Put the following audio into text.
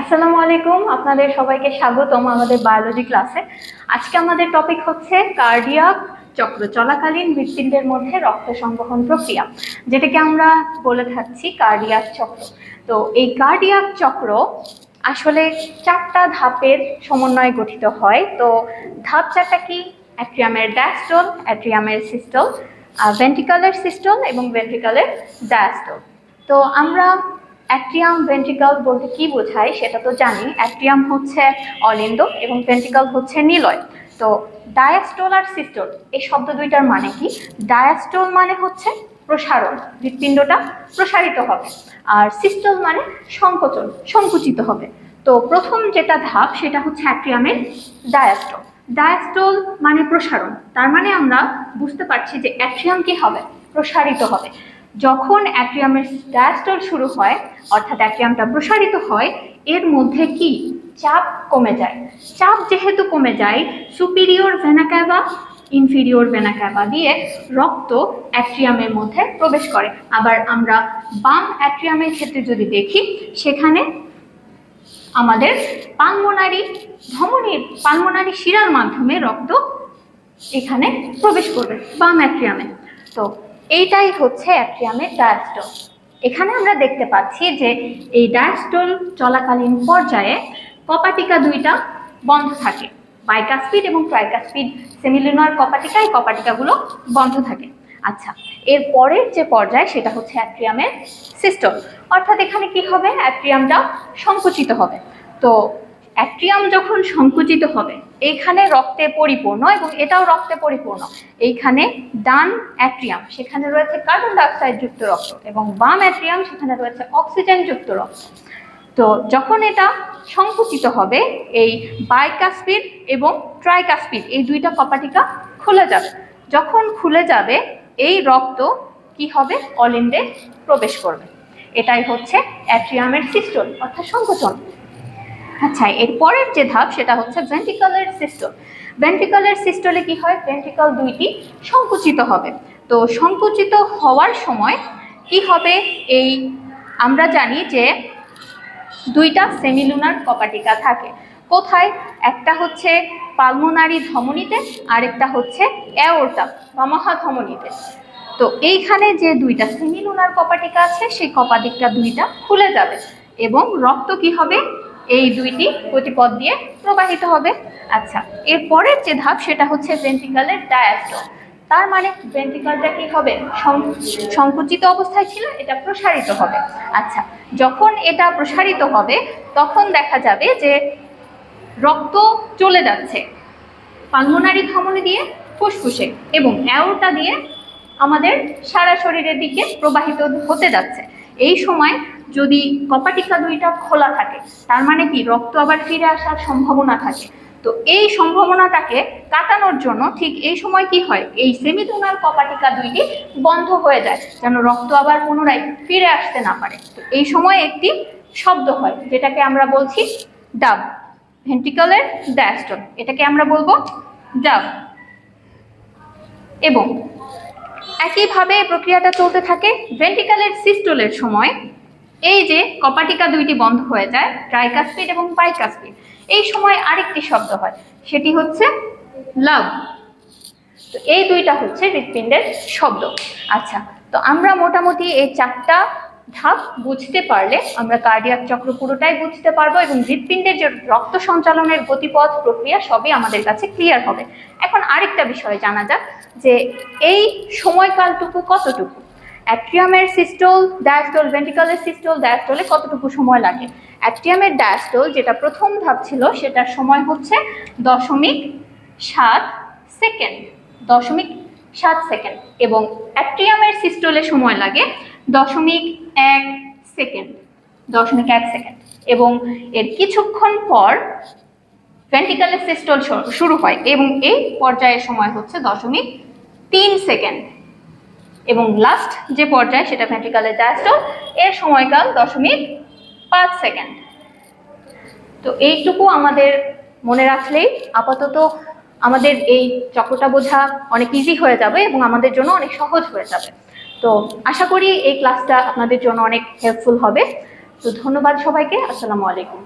আসসালামু আলাইকুম, আপনাদের সবাইকে স্বাগতম আমাদের বায়োলজি ক্লাসে আজকে আমাদের টপিক হচ্ছে কার্ডিয়াক চক্র চলাকালীন হৃৎপিণ্ডের মধ্যে রক্ত সংবহন প্রক্রিয়া, যেটাকে আমরা বলে থাকছি কার্ডিয়াক চক্র। তো এই কার্ডিয়াক চক্র আসলে চারটা ধাপের সমন্বয়ে গঠিত হয়। তো ধাপ চারটা কি? অ্যাট্রিয়ামের ডায়াস্টল অ্যাট্রিয়ামের সিস্টল ভেন্ট্রিকালের সিস্টল এবং ভেন্ট্রিকালের ডায়াস্টল তো আমরা অ্যাট্রিয়াম ভেন্ট্রিকাল বলতে কি বোঝায় সেটা তো জানি। অ্যাট্রিয়াম হচ্ছে অলিন্দ এবং ভেন্ট্রিকাল হচ্ছে নিলয়। তো ডায়াস্টোল আর সিস্টোল এই শব্দ দুইটার মানে কি? ডায়াস্টোল মানে হচ্ছে প্রসারণ, হৃৎপিণ্ডটা প্রসারিত হবে। আর সিস্টোল মানে সংকোচন, সংকুচিত হবে। তো প্রথম যেটা ধাপ, সেটা হচ্ছে অ্যাট্রিয়ামের ডায়াস্টোল ডায়াস্টোল মানে প্রসারণ। তার মানে আমরা বুঝতে পারছি যে অ্যাট্রিয়াম কি হবে? প্রসারিত হবে। যখন অ্যাট্রিয়ামের ডায়াস্টল শুরু হয়, অর্থাৎ অ্যাট্রিয়ামটা প্রসারিত হয়, এর মধ্যে কি? চাপ কমে যায়। চাপ যেহেতু কমে যায় সুপিরিয়র ভেনাক্যাবা ইনফিরিয়র ভেনাক্যাবা দিয়ে রক্ত অ্যাট্রিয়ামের মধ্যে প্রবেশ করে। আবার আমরা বাম অ্যাট্রিয়ামের ক্ষেত্রে যদি দেখি, সেখানে আমাদের পালমোনারি ধমনীর পালমোনারি শিরার মাধ্যমে রক্ত এখানে প্রবেশ করবে, বাম অ্যাট্রিয়ামে। তো এইটাই হচ্ছে অ্যাট্রিয়ামের ডায়াস্টল এখানে আমরা দেখতে পাচ্ছি যে এই ডায়াস্টল চলাকালীন পর্যায়ে কপাটিকা দুইটা বন্ধ থাকে। বাইকাস্পিড এবং ট্রাইকাস্পিড সেমিলুনার কপাটিকা এই কপাটিকাগুলো বন্ধ থাকে। আচ্ছা এর পরের যে পর্যায় সেটা হচ্ছে অ্যাট্রিয়ামের সিস্টম অর্থাৎ এখানে কি হবে? অ্যাট্রিয়ামটা সংকুচিত হবে। তো অ্যাট্রিয়াম যখন সংকুচিত হবে এইখানে রক্তে পরিপূর্ণ এবং এটাও রক্তে পরিপূর্ণ। এইখানে ডান অ্যাট্রিয়াম, সেখানে রয়েছে কার্বন ডাইঅক্সাইড যুক্ত রক্ত এবং বাম অ্যাট্রিয়াম, সেখানে রয়েছে অক্সিজেন যুক্ত রক্ত। তো যখন এটা সংকুচিত হবে, এই বাইকাস্পিড এবং ট্রাইকাস্পিড, এই দুইটা কপাটিকা খুলে যাবে। যখন খুলে যাবে, এই রক্ত কি হবে? অলিন্ডে প্রবেশ করবে। এটাই হচ্ছে অ্যাট্রিয়ামের সিস্টল অর্থাৎ সংকোচন। আচ্ছা এর পরের যে ধাপ সেটা হচ্ছে ভেন্ট্রিকলের সিস্টল ভেন্ট্রিকলের সিস্টলে কি হয়? ভেন্ট্রিকল দুইটি সংকুচিত হবে। তো সংকুচিত হওয়ার সময় কি হবে? এই আমরা জানি যে দুইটা সেমিলুনার কপাটিকা থাকে। কোথায়? একটা হচ্ছে পালমোনারি ধমনীতে, আরেকটা হচ্ছে অ্যাওর্টা বা মহাধমনীতে তো এইখানে যে দুইটা সেমিলুনার কপাটিকা আছে, সেই কপাটিকা দুইটা খুলে যাবে এবং রক্ত কি হবে? এই দুইটি গতিপথ দিয়ে প্রবাহিত হবে। আচ্ছা এরপরের যে ধাপ সেটা হচ্ছে ভেন্ট্রিকালের ডায়াস্টল তার মানে ভেন্ট্রিকালটা কি হবে? সংকুচিত অবস্থায় ছিল, এটা প্রসারিত হবে। আচ্ছা যখন এটা প্রসারিত হবে, তখন দেখা যাবে যে রক্ত চলে যাচ্ছে পালমোনারি ধমনী দিয়ে ফুসফুসে এবং অ্যাওটা দিয়ে আমাদের সারা শরীরের দিকে প্রবাহিত হতে যাচ্ছে। এই সময় যদি কপাটিকা দুইটা খোলা থাকে, তার মানে কি রক্ত আবার ফিরে আসার সম্ভাবনা থাকে। তো এই সম্ভাবনাটাকে কাটানোর জন্য ঠিক এই সময় কি হয়? এই সেমিটোনাল কপাটিকা দুইটি বন্ধ হয়ে যায়, যেন রক্ত আবার পুনরায় ফিরে আসতে না পারে। তো এই সময় একটি শব্দ হয়, যেটাকে আমরা বলছি ডাব, ভেন্ট্রিকলের ডায়াস্টল এটাকে আমরা বলব ডাব। এবং একইভাবে এই প্রক্রিয়াটা চলতে থাকে ভেন্টিকালের সিস্টোলের সময়। এই যে কপাটিকা দুইটি বন্ধ হয়ে যায় ট্রাইকাস্পিড এবং বাইকাস্পিড এই সময় আরেকটি শব্দ হয়, সেটি হচ্ছে লাভ তো এই দুইটা হচ্ছে হৃৎপিণ্ডের শব্দ। আচ্ছা তো আমরা মোটামুটি এই চারটা ধাপ বুঝতে পারলে আমরা কার্ডিয়াক চক্র পুরোটাই বুঝতে পারব এবং হৃৎপিণ্ডের যে রক্ত সঞ্চালনের গতিপথ, প্রক্রিয়া সবই আমাদের কাছে ক্লিয়ার হবে। এখন আরেকটা বিষয় জানা যাক যে এই সময়কালটুকু কতটুকু? অ্যাট্রিয়ামের সিস্টোল ডায়াস্টোল ভেন্টিকালের সিস্টোল ডায়াস্টোলে কতটুকু সময় লাগে? অ্যাট্রিয়ামের ডায়াস্টোল যেটা প্রথম ধাপ ছিল, সেটার সময় হচ্ছে দশমিক সাত সেকেন্ড। দশমিক সাত সেকেন্ড। এবং অ্যাট্রিয়ামের সিস্টোলে সময় লাগে দশমিক এক সেকেন্ড। দশমিক এক সেকেন্ড। এবং এর কিছুক্ষণ পর ভেন্টিকালের সিস্টোল শুরু হয়। এবং এই পর্যায়ের সময় হচ্ছে দশমিক তিন সেকেন্ড। এবং লাস্ট যে পর্যায় সেটা ভেন্ট্রিকালের ডায়াস্টল এর সময়কাল দশমিক পাঁচ সেকেন্ড তো এইটুকু আমাদের মনে রাখলেই আপাতত আমাদের এই চক্রটা বোঝা অনেক ইজি হয়ে যাবে এবং আমাদের জন্য অনেক সহজ হয়ে যাবে। তো আশা করি এই ক্লাসটা আপনাদের জন্য অনেক হেল্পফুল হবে। তো ধন্যবাদ সবাইকে। আসসালামু আলাইকুম।